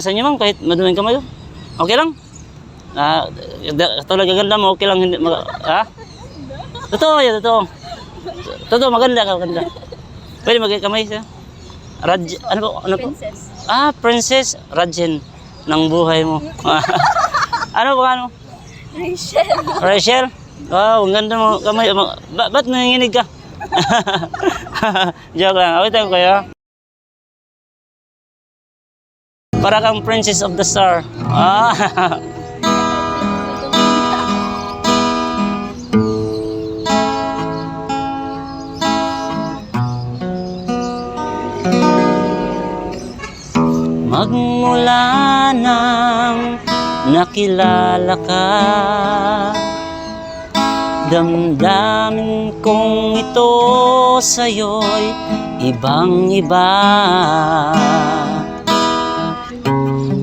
Sa inyo ma'am, kahit maduming kamay, oh. okay lang? Ah, uh, tulad gaganda mo, okay lang hindi mag... Ha? Totoo yan, totoo. Totoo, maganda ka, maganda. Pwede magkamay siya. Raj, ano po, ano po? Princess. Ah, Princess Rajen ng buhay mo. ano ba ano? Rachel. Rachel? Wow, ang ganda mo kamay. Ma- Ba ba't nanginginig ka? Joke lang. Awit ako kayo. Para kang Princess of the Star. Ah. Magmula nang nakilala ka Damdamin kong ito sa'yo'y ibang iba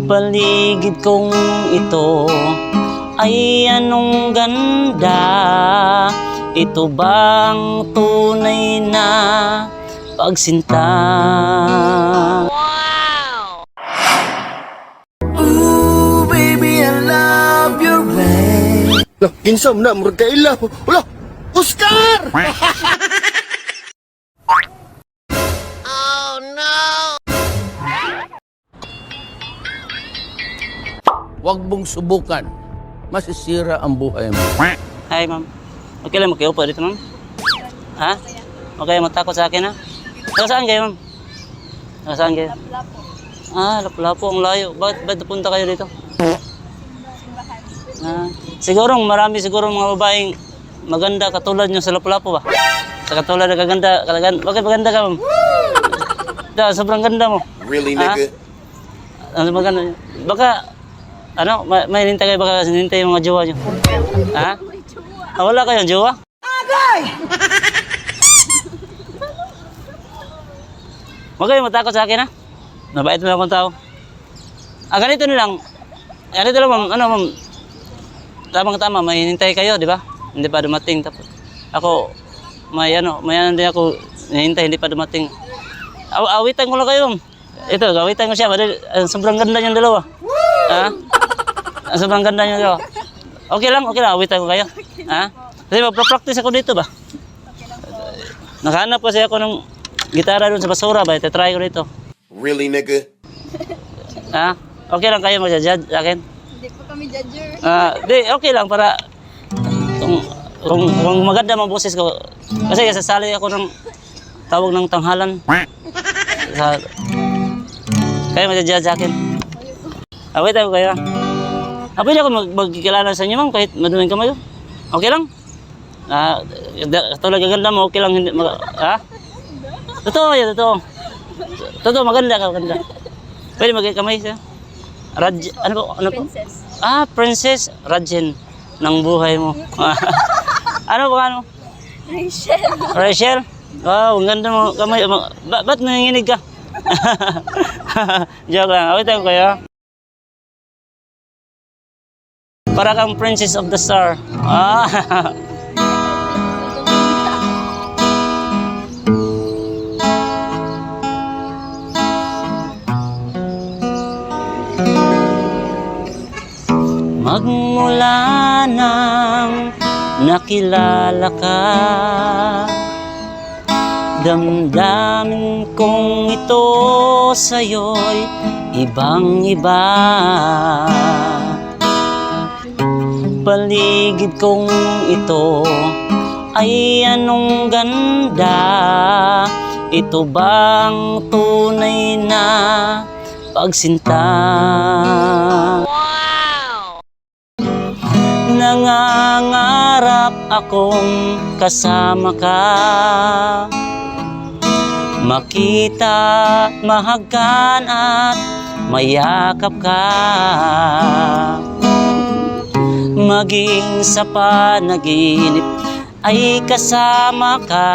Paligid kong ito ay anong ganda Ito bang tunay na pagsinta? Ooh, baby, I love your way. Lah, kinsa mo na, murag kaila. Wala, Oscar! Huwag mong subukan. Masisira ang buhay mo. Hi, ma'am. Okay lang makiupo dito, ma'am? Ha? Okay, matakot sa akin, ha? Taga saan kayo, ma'am? Taga saan kayo? Ah, Lapu-Lapu, ang layo. Bakit, bakit napunta kayo dito? Ah, siguro, marami siguro mga babaeng maganda katulad nyo sa Lapu-Lapu ba? Sa katulad na kaganda, kalagan, bakit maganda ka, ma'am? Da, sobrang ganda mo. Really, nigga? Ano maganda? Baka, ano, may, may hinintay kayo, baka hinintay yung mga jowa nyo. Ha? Ah, wala kayong jowa? Agay! Huwag kayong matakot sa akin, ha? Nabait na akong tao. Ah, ganito na lang. Ganito lang, ma'am. Ano, ma'am? Tamang-tama, may hinintay kayo, di ba? Hindi pa dumating. Tapos, ako, may ano, may ano din ako, hinintay, hindi pa dumating. Aw awitan ko lang kayo, ma'am. Ito, awitan ko siya. Madali, ah, sobrang ganda niyong dalawa. Ha? Sobrang ganda niyong dalawa. Okay lang, okay lang. Awitan ko kayo. Ha? Kasi magpa-practice ako dito ba? Nakahanap kasi ako ng gitara doon sa basura ba? Ito-try ko dito. Really, nigga? Ha? Okay lang kayo mag-judge sa akin? Hindi po kami judger. Ah, di, okay lang para kung, kung, kung maganda ang boses ko. Kasi sasali ako ng tawag ng tanghalan. Sa, kayo mag-judge sa akin. Wait ako kayo. Ah, pwede ako mag magkikilala sa inyo, ma'am, kahit maduming kamay. oh. Okay lang? Ah, da- tulad gaganda mo, okay lang hindi mag... Ha? Totoo yan, totoo. Totoo, maganda ka, maganda. Pwede magkamay siya. Raj, ano po, ano po? Princess. Ah, Princess Rajen ng buhay mo. ano ba ano? Rachel. Rachel? Wow, ang ganda mo kamay. Ma- Ba ba't nanginginig ka? Joke lang. Awit ako kayo. Para kang Princess of the Star. Ah. Magmula nang nakilala ka Damdamin kong ito sa'yo'y ibang iba Paligid kong ito ay anong ganda. Ito bang tunay na pagsinta? Nangangarap akong kasama ka. Makita, mahagkan at mayakap ka Maging sa panaginip ay kasama ka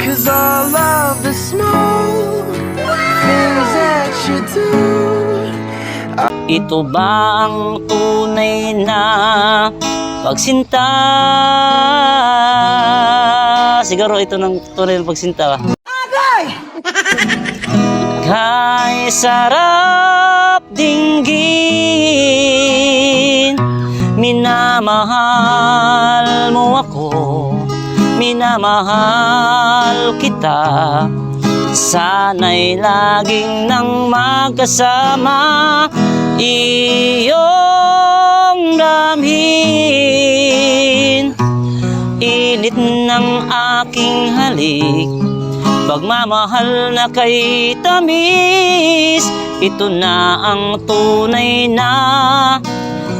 Cause all of the small things that you do. Ito ba ang tunay na pagsinta? Siguro ito ng tunay na pagsinta. Agay! Kay sarap Minamahal mo ako. Minamahal kita. Sana'y laging nang magkasama. Iyong damhin. Init ng aking halik. Pagmamahal na kay tamis Ito na ang tunay na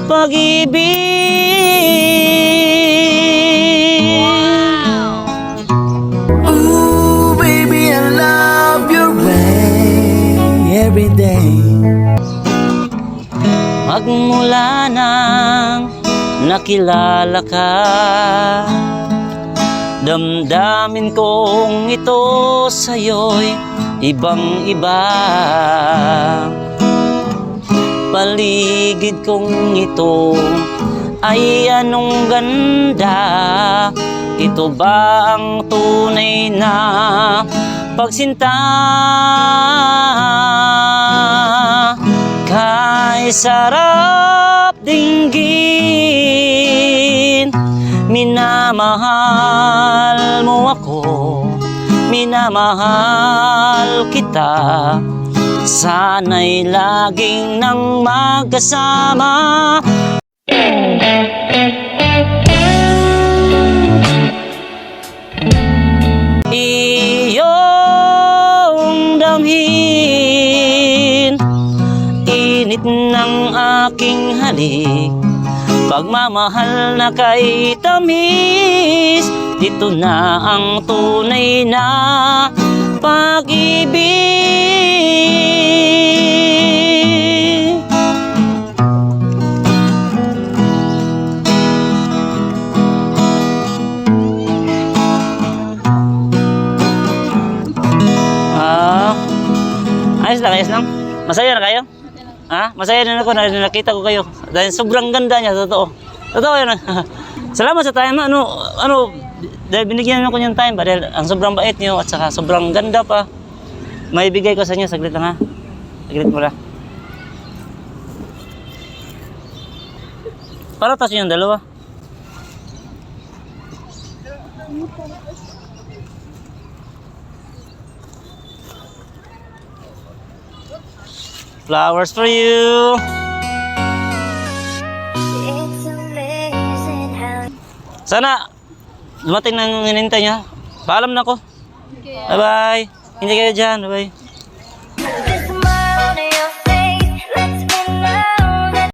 pag-ibig Ooh, baby, I love your way every day. Magmula nang nakilala ka Damdamin kong ito sa'yo'y ibang iba Paligid kong ito ay anong ganda? Ito ba ang tunay na pagsinta? Kay sarap dinggin Minamahal mo ako Minamahal kita Sana'y laging nang magkasama. Iyong damhin Init ng aking halik. Pagmamahal na kay tamis Ito na ang tunay na pag-ibig Ah, ayos lang, ayos lang. Masaya na kayo? Ha? Masaya na ako na nakita ko kayo. Dahil sobrang ganda niya, totoo. Totoo yun. Salamat sa time. Ano, ano, dahil binigyan ako niyong time ba? Dahil ang sobrang bait niyo at saka sobrang ganda pa. May bigay ko sa inyo. Saglit lang ha. Saglit mo lang. Para tas yung dalawa. Flowers for you. Sana dumating ng hinintay niya. Paalam na ako. Okay. Bye-bye. Hindi kayo dyan. Bye-bye.